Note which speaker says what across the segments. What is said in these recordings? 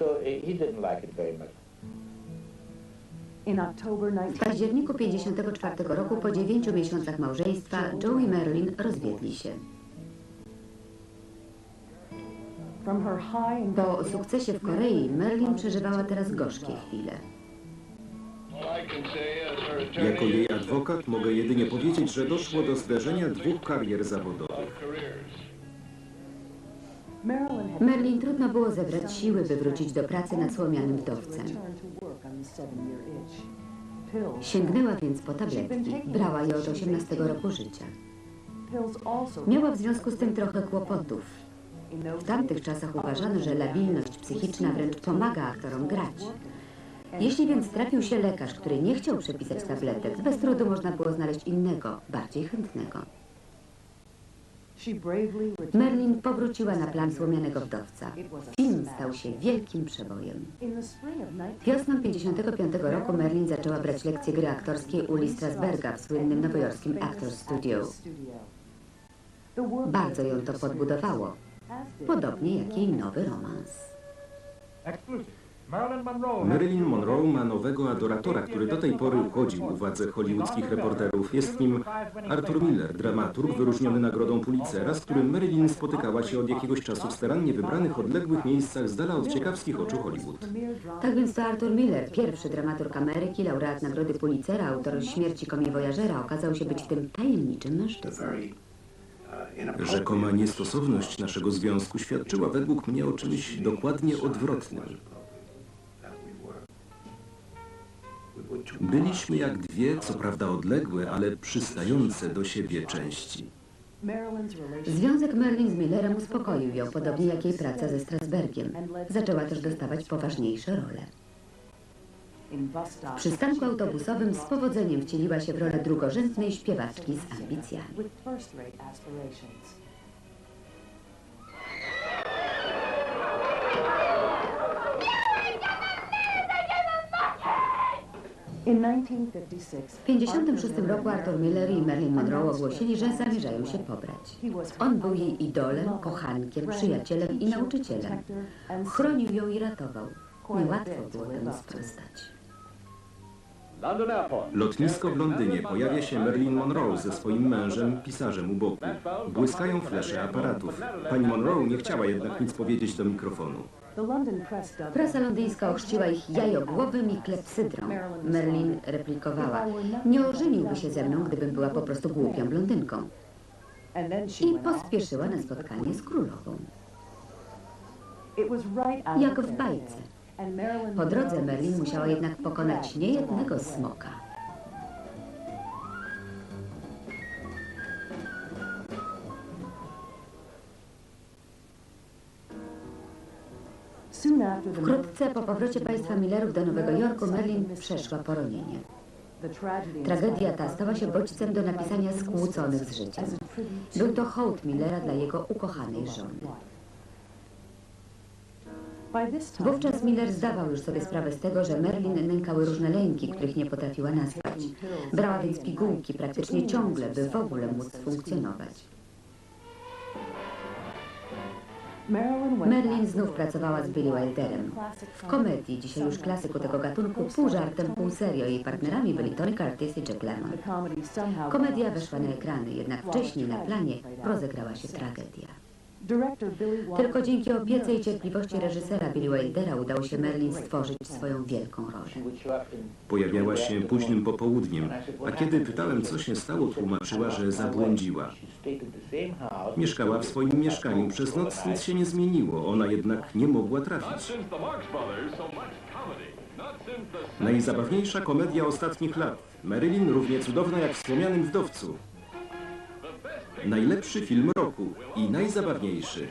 Speaker 1: So uh, he didn't like it very much.
Speaker 2: In October
Speaker 3: W
Speaker 2: 19...
Speaker 3: październiku 1954 roku, po dziewięciu miesiącach małżeństwa, Joe i Marilyn rozwiedli się.
Speaker 2: From her high in
Speaker 3: Po sukcesie w Korei, Marilyn przeżywała teraz gorzkie chwile.
Speaker 4: Jako jej adwokat mogę jedynie powiedzieć, że doszło do zderzenia dwóch karier zawodowych.
Speaker 2: Marilyn
Speaker 3: trudno było zebrać siły, by wrócić do pracy nad słomianym wdowcem. Sięgnęła więc po tabletki. Brała je od 18 roku życia. Miała w związku z tym trochę kłopotów. W tamtych czasach uważano, że labilność psychiczna wręcz pomaga aktorom grać. Jeśli więc trafił się lekarz, który nie chciał przepisać tabletek, bez trudu można było znaleźć innego, bardziej chętnego. Merlin powróciła na plan słomianego wdowca. Film stał się wielkim przebojem.
Speaker 2: in the spring of 19...
Speaker 3: Wiosną 55 roku Merlin zaczęła brać lekcje gry aktorskiej u Lee Strasberga w słynnym nowojorskim Actors Studio. Bardzo ją to podbudowało, podobnie jak jej nowy romans.
Speaker 5: Marilyn Monroe.
Speaker 4: Ma nowego adoratora, który do tej pory uchodził uwadze hollywoodzkich reporterów. Jest nim Arthur Miller, dramaturg wyróżniony nagrodą Pulitzera, z którym Marilyn spotykała się od jakiegoś czasu w starannie wybranych odległych miejscach z dala od ciekawskich oczu Hollywood.
Speaker 3: Tak więc to Arthur Miller, pierwszy dramaturg Ameryki, laureat Nagrody Pulitzera, autor Śmierci Komi Wojażera, okazał się być tym tajemniczym mężczyzną.
Speaker 4: Rzekoma niestosowność naszego związku świadczyła według mnie o czymś dokładnie odwrotnym. Byliśmy jak dwie, co prawda odległe, ale przystające do siebie części.
Speaker 3: Związek Merlin z Millerem uspokoił ją, podobnie jak jej praca ze Strasbergiem. Zaczęła też dostawać poważniejsze role. W przystanku autobusowym z powodzeniem wcieliła się w rolę drugorzędnej śpiewaczki z ambicjami. W 1956 roku Arthur Miller i Marilyn Monroe ogłosili, że zamierzają się pobrać. On był jej idolem, kochankiem, przyjacielem i nauczycielem. Chronił ją i ratował. Niełatwo było temu sprostać.
Speaker 4: Lotnisko w Londynie pojawia się Marilyn Monroe ze swoim mężem, pisarzem u boku. Błyskają flesze aparatów. Pani Monroe nie chciała jednak nic powiedzieć do mikrofonu.
Speaker 3: Prasa londyńska ochrzciła ich jajogłowym i klepsydrą. Merlin replikowała, nie ożeniłby się ze mną, gdybym była po prostu głupią blondynką. I pospieszyła na spotkanie z królową. Jak w bajce. Po drodze Merlin musiała jednak pokonać niejednego smoka. Wkrótce po powrocie państwa Millerów do Nowego Jorku Merlin przeszła poronienie. Tragedia ta stała się bodźcem do napisania skłóconych z życiem. Był to hołd Millera dla jego ukochanej żony. Wówczas Miller zdawał już sobie sprawę z tego, że Merlin nękały różne lęki, których nie potrafiła nazwać. Brała więc pigułki praktycznie ciągle, by w ogóle móc funkcjonować. Merlin znów pracowała z Billy Wilderem. W komedii, dzisiaj już klasyku tego gatunku, pół żartem, pół serio. Jej partnerami byli Tony Curtis i Jack Lemmon. Komedia weszła na ekrany, jednak wcześniej na planie rozegrała się tragedia. Tylko dzięki opiece i cierpliwości reżysera Billy Wildera udało się Merlin stworzyć swoją wielką rolę.
Speaker 4: Pojawiała się późnym popołudniem, a kiedy pytałem, co się stało, tłumaczyła, że zabłądziła. Mieszkała w swoim mieszkaniu przez noc, nic się nie zmieniło, ona jednak nie mogła trafić. Najzabawniejsza komedia ostatnich lat. Marilyn równie cudowna jak w wspomnianym Wdowcu. Najlepszy film roku i najzabawniejszy.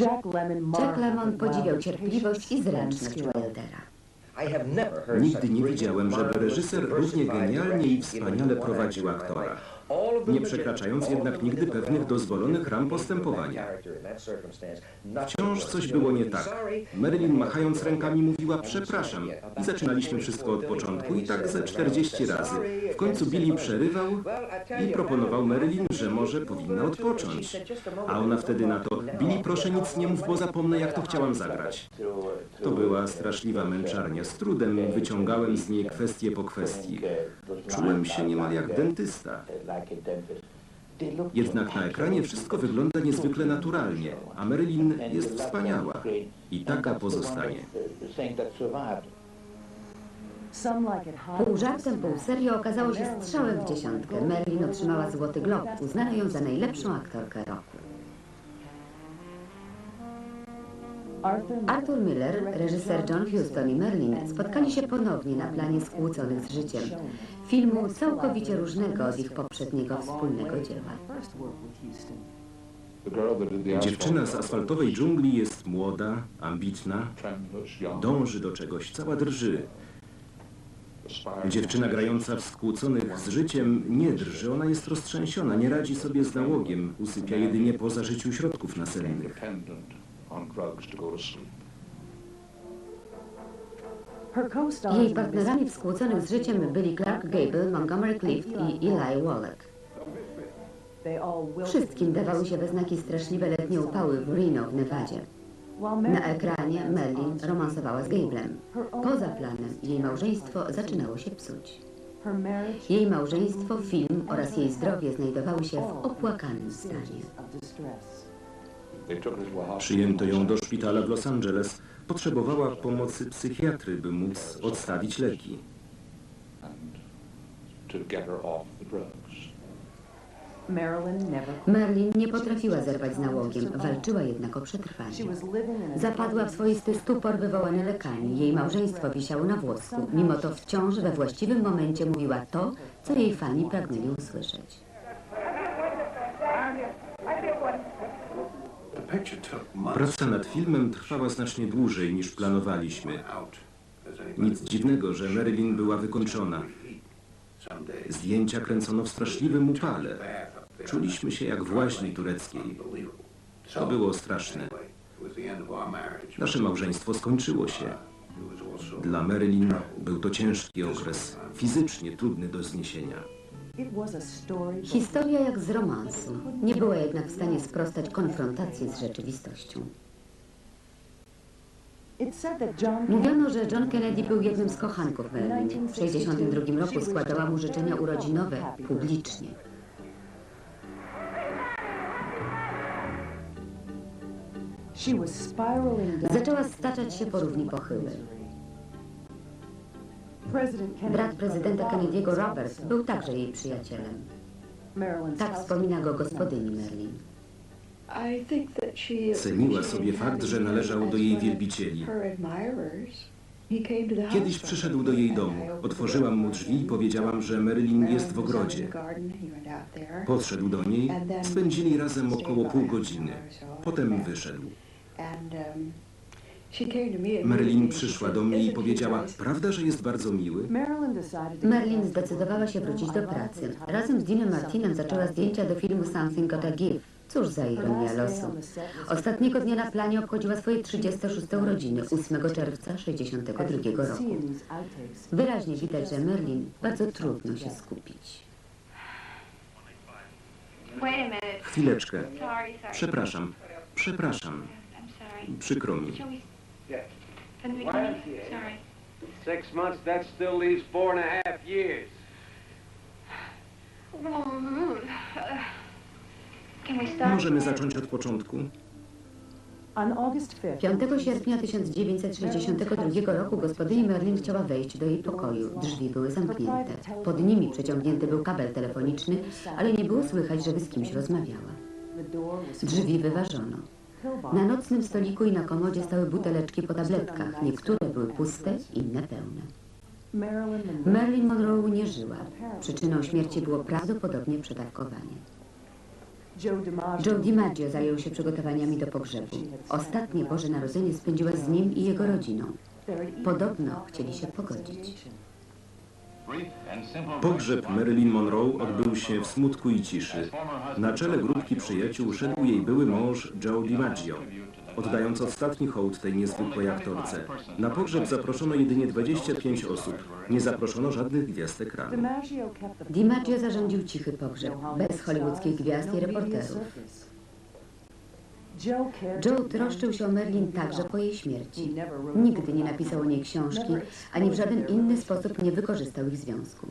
Speaker 2: Jack Lemmon
Speaker 3: Jack Lemmon podziwiał cierpliwość i zręczność. Wildera.
Speaker 4: Nigdy nie widziałem, żeby reżyser równie genialnie i wspaniale prowadził aktora. Nie przekraczając jednak nigdy pewnych dozwolonych ram postępowania. Wciąż coś było nie tak. Marilyn machając rękami mówiła przepraszam i zaczynaliśmy wszystko od początku i tak ze 40 razy. W końcu Billy przerywał i proponował Marilyn, że może powinna odpocząć. A ona wtedy na to, Billy proszę nic nie mów, bo zapomnę jak to chciałam zagrać. To była straszliwa męczarnia. Z trudem wyciągałem z niej kwestię po kwestii. Czułem się niemal jak dentysta. Jednak na ekranie wszystko wygląda niezwykle naturalnie, a Marilyn jest wspaniała i taka pozostanie.
Speaker 3: Pół żartem, pół serio okazało się strzałem w dziesiątkę. Merlin otrzymała Złoty Glob, uznano ją za najlepszą aktorkę roku. Arthur Miller, reżyser John Huston i Merlin spotkali się ponownie na planie skłóconych z życiem. Filmu całkowicie różnego od ich poprzedniego wspólnego dzieła.
Speaker 4: Dziewczyna z asfaltowej dżungli jest młoda, ambitna, dąży do czegoś, cała drży. Dziewczyna grająca w skłóconych z życiem nie drży, ona jest roztrzęsiona, nie radzi sobie z nałogiem, usypia jedynie po zażyciu środków nasennych.
Speaker 3: Jej partnerami w skłóconych z życiem byli Clark Gable, Montgomery Clift i Eli Wallach. Wszystkim dawały się we znaki straszliwe letnie upały w Reno w Nevadzie. Na ekranie Merlin romansowała z Gablem. Poza planem jej małżeństwo zaczynało się psuć. Jej małżeństwo, film oraz jej zdrowie znajdowały się w opłakanym stanie.
Speaker 4: Przyjęto ją do szpitala w Los Angeles. Potrzebowała pomocy psychiatry, by móc odstawić leki.
Speaker 3: Merlin nie potrafiła zerwać z nałogiem, walczyła jednak o przetrwanie. Zapadła w swoisty stupor wywołany lekami. Jej małżeństwo wisiało na włosku. Mimo to wciąż we właściwym momencie mówiła to, co jej fani pragnęli usłyszeć.
Speaker 4: Praca nad filmem trwała znacznie dłużej niż planowaliśmy. Nic dziwnego, że Marilyn była wykończona. Zdjęcia kręcono w straszliwym upale. Czuliśmy się jak w łaźni tureckiej. To było straszne. Nasze małżeństwo skończyło się. Dla Marilyn był to ciężki okres, fizycznie trudny do zniesienia.
Speaker 3: Historia jak z romansu. Nie była jednak w stanie sprostać konfrontacji z rzeczywistością. Mówiono, że John Kennedy był jednym z kochanków Merlin. W 1962 roku składała mu życzenia urodzinowe publicznie. Zaczęła staczać się po równi pochyłej. Brat prezydenta Kennedy'ego Robert był także jej przyjacielem. Tak wspomina go gospodyni Merlin.
Speaker 4: Ceniła sobie fakt, że należał do jej wielbicieli. Kiedyś przyszedł do jej domu. Otworzyłam mu drzwi i powiedziałam, że Marilyn jest w ogrodzie. Podszedł do niej, spędzili razem około pół godziny. Potem wyszedł. Marilyn przyszła do mnie i powiedziała, prawda, że jest bardzo miły?
Speaker 3: Merlin zdecydowała się wrócić do pracy. Razem z Deanem Martinem zaczęła zdjęcia do filmu Something Gotta Give. Cóż za ironia losu. Ostatniego dnia na planie obchodziła swoje 36 urodziny, 8 czerwca 62 roku. Wyraźnie widać, że Merlin bardzo trudno się skupić.
Speaker 4: Chwileczkę. Przepraszam. Przepraszam. Przykro mi.
Speaker 6: We? Can we? Sorry.
Speaker 7: Six months, that still leaves four and a half years.
Speaker 6: Can we start?
Speaker 4: Możemy zacząć od początku?
Speaker 3: 5 sierpnia 1962 roku gospodyni Merlin chciała wejść do jej pokoju. Drzwi były zamknięte. Pod nimi przeciągnięty był kabel telefoniczny, ale nie było słychać, żeby z kimś rozmawiała. Drzwi wyważono. Na nocnym stoliku i na komodzie stały buteleczki po tabletkach. Niektóre były puste, inne pełne. Marilyn Monroe nie żyła. Przyczyną śmierci było prawdopodobnie przedawkowanie. Joe DiMaggio zajął się przygotowaniami do pogrzebu. Ostatnie Boże Narodzenie spędziła z nim i jego rodziną. Podobno chcieli się pogodzić.
Speaker 4: Pogrzeb Marilyn Monroe odbył się w smutku i ciszy. Na czele grupki przyjaciół szedł jej były mąż Joe DiMaggio, oddając ostatni hołd tej niezwykłej aktorce. Na pogrzeb zaproszono jedynie 25 osób. Nie zaproszono żadnych gwiazd ekranu.
Speaker 3: DiMaggio zarządził cichy pogrzeb, bez hollywoodzkich gwiazd i reporterów. Joe troszczył się o Merlin także po jej śmierci. Nigdy nie napisał o niej książki, ani w żaden inny sposób nie wykorzystał ich związku.